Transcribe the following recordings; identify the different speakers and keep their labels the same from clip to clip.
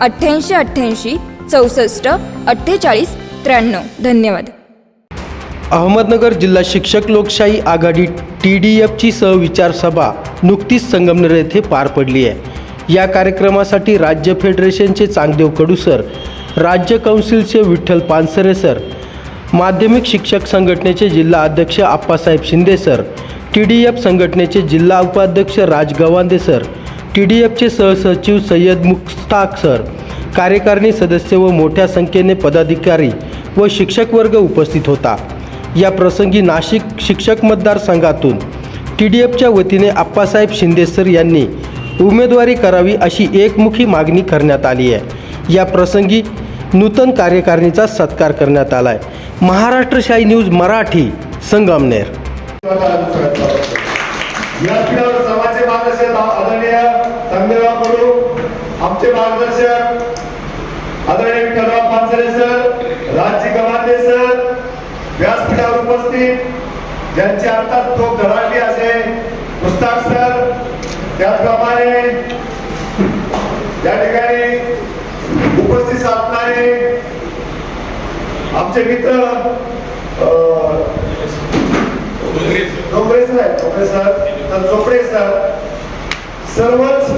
Speaker 1: अठ्ठ्याऐंशी अठ्ठ्याऐंशी चौसष्ट अठ्ठेचाळीस त्र्याण्णव. धन्यवाद.
Speaker 2: अहमदनगर जिल्हा शिक्षक लोकशाही आघाडी टी डी एफची सहविचार सभा नुकतीच संगमनेर येथे पार पडली आहे. या कार्यक्रमासाठी राज्य फेडरेशनचे चांगदेव कडू सर राज्य कौन्सिलचे विठ्ठल पानसरे सर माध्यमिक शिक्षक संघटनेचे जिल्हा अध्यक्ष Appasaheb Shinde sir T D F संघटनेचे जिल्हा उपाध्यक्ष Raj Gawande sir T D एफचे सहसचिव सय्यद मुश्ताक सर कार्यकारिणी सदस्य व मोठ्या संख्येने पदाधिकारी व शिक्षक वर्ग उपस्थित होता. या प्रसंगी नाशिक शिक्षक मतदारसंघातून टी डी एफच्या वतीने आप्पासाहेब शिंदेसर यांनी उमेदवारी करावी अशी एकमुखी मागणी करण्यात आली आहे. या प्रसंगी नूतन कार्यकारिणीचा सत्कार करण्यात आला आहे महाराष्ट्रशाही न्यूज मराठी संगमनेर.
Speaker 3: आदरणीय संमेलनाकडून आमचे मार्गदर्शक आदरणीय विठ्ठलराव पानसरे सर राजजी गवांदे सर व्यासपीठावर उपस्थित ज्यांची आता तोप धडाडली असे मुस्ताक सर त्याचप्रमाणे या ठिकाणी उपस्थित साधणारे आमचे मित्र डोंगरे सर. डोंगरे सर तर चोपडे सर सर्वच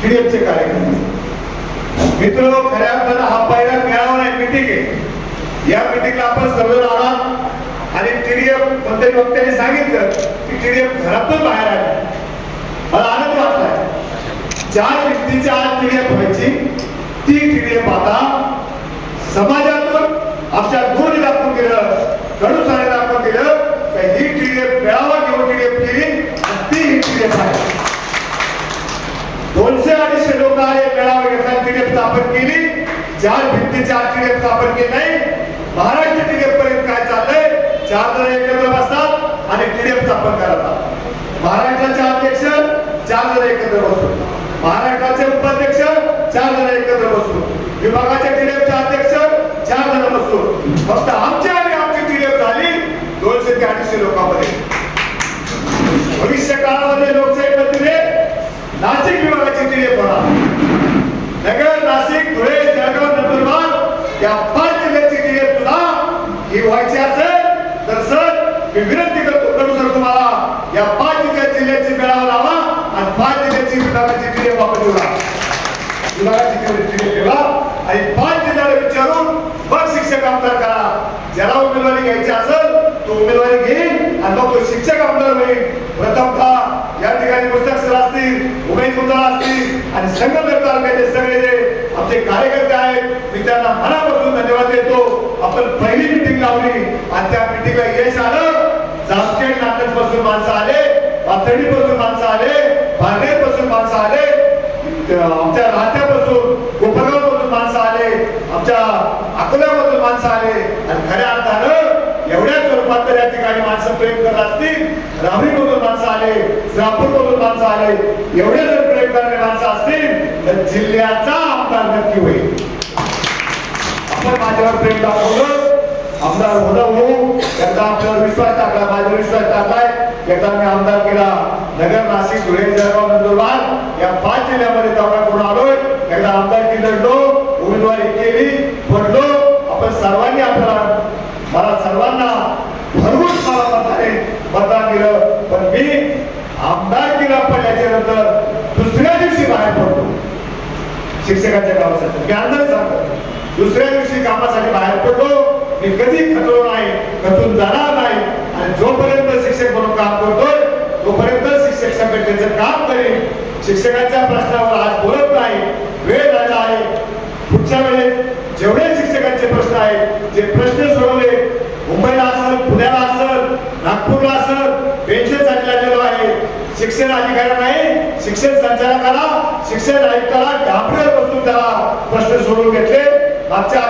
Speaker 3: खिडीएफचे कार्यक्रम मित्र खऱ्या अर्थानं हा पहिला मिळावा नाही मिटिंग आहे. या मिटिंगला आपण सर्वजण आहात. आणि टीडीएफ कोणत्याही वक्त्याने सांगितलं की टीडीएफ घरातून बाहेर आले. मला आनंद वाटलाय चार व्यक्तीच्या आज टीडीएफ व्हायची ती टीडीएफ आता समाजात आमच्या गुण दाखवून दिलं कडूसाने दाखवून दिलं तर ही टीडीएफ मेळावा घेऊन टीडीएफ केली आणि ती ही टीडीएफ आहे दोनशे अडीचशे लोक आले मेळावा घेतला टीडीएफ स्थापन केली चार भिंतीच्या आत टीडीएफ स्थापन केली नाही महाराष्ट्र टीडीएफ पर्यंत काय चाललंय? चार जण एकत्र बसतात आणि टीडीएफ स्थापन करतात. महाराष्ट्राचे अध्यक्ष चार जण एकत्र बसतो महाराष्ट्राचे उपाध्यक्ष चार जण एकत्र बसतो विभागाचे टीडीएफचे अध्यक्ष चार जण बसतो फक्त आमची आणि आमची टीडीएफ झाली दोनशे ते अडीचशे लोकांमध्ये. भविष्य काळामध्ये लोकशाही पद्धतीने नाशिक विभागाची टीडीएफ होणार. नगर नाशिक धुळे जळगाव नंदुरबार या पाच जिल्ह्याची टीडीएफ सुद्धा ही व्हायची असेल तर सर मी विनंती करतो करू सर तुम्हाला या पाच जिल्ह्या जिल्ह्याची मेळावा लावा आणि पाच जिल्ह्याची विभागाची टीडीएफ वापर ठेवा विभागाची टीडीएफ ठेवा आणि पाच जिल्ह्याला विचारून मग शिक्षक आमदार करा. ज्याला उमेदवारी घ्यायची असेल तो उमेदवारी घेईल आणि मग तो शिक्षक आमदार होईल. प्रथमतः या ठिकाणी पुस्तक सर असतील उमेश मुद्दा असतील आणि संगमनेर तालुक्याचे सगळे जे आमचे कार्यकर्ते आहेत मी त्यांना मनापासून धन्यवाद देतो. आपण पहिली मिटिंग लावली आणि त्या मिटिंगला यश आलं. जामखेड नाटकपासून माणसं आले पाथर्डी पासून माणसं आले बार्देरपासून माणसं आले आमच्या राहत्यापासून गोपरगाव मधून माणसं आले आमच्या अकोल्यामधून माणसं आले. आणि खऱ्या अर्थानं एवढ्या स्वरूपात तर या ठिकाणी माणसं प्रेम करत असतील. राहुरीमधून माणसं आले श्रापूरमधून माणसं आले. एवढे जर प्रेम करणारे माणसं असतील तर जिल्ह्याचा आमदार नक्की होईल. आपण माझ्यावर प्रेम दाखवलं. आमदार होणं होऊ एकदा आपल्यावर विश्वास टाकला माझ्यावर विश्वास टाकलाय एकदा मी आमदार केला. नगर नाशिक धुळे जळगाव नंदुरबार या पाच जिल्ह्यामध्ये दौरा करून आलोय. एकदा आमदारकी लढलो उमेदवारी केली पडलो आपण सर्वांनी आपल्याला मला सर्वांना भरपूर मला मताने मतदान दिलं. पण मी आमदार केला पडल्याच्या नंतर दुसऱ्या दिवशी बाहेर पडलो शिक्षकाच्या कामासाठी. मी अंदाज सांगतो. दुसऱ्या दिवशी कामासाठी बाहेर पडलो. मी कधी खचलो नाही खचून जाणार नाही. आणि जोपर्यंत शिक्षक म्हणून काम करतोय तोपर्यंत शिक्षक संघटनेचं काम करेन. शिक्षकाच्या प्रश्नावर आज बोलत नाही वेळ झाला आहे पुढच्या वेळेस जेवढे शिक्षकांचे प्रश्न आहेत जे प्रश्न सोडवले मुंबईला असेल पुण्याला असेल नागपूरला असेल पेन्शनसाठी लागलेलो आहे शिक्षण अधिकारी नाही शिक्षण संचालकाला शिक्षण आयुक्ताला डांबरेवर बसून त्याला प्रश्न सोडून घेतले. मागच्या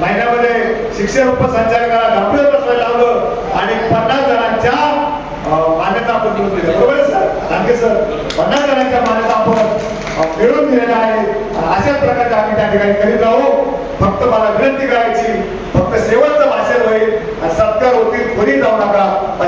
Speaker 3: महिन्यामध्ये शिक्षण उपसंचालकाला डांबरेवर बसवायला लावलं आणि पन्नास जणांच्या मान्यता आपण मिळवून दिल्या. बरोबर आहे सर? Thank you sir? पन्नास जणांच्या मान्यता आपण मिळवून दिलेल्या आहे अशाच प्रकारचे आम्ही त्या ठिकाणी करीत राहू फक्त मला विनंती करायची फक्त शेवटचं भाषण होईल आणि सत्कार होतील कोणी जाऊ नका अशी एवढी विनंती मला करायची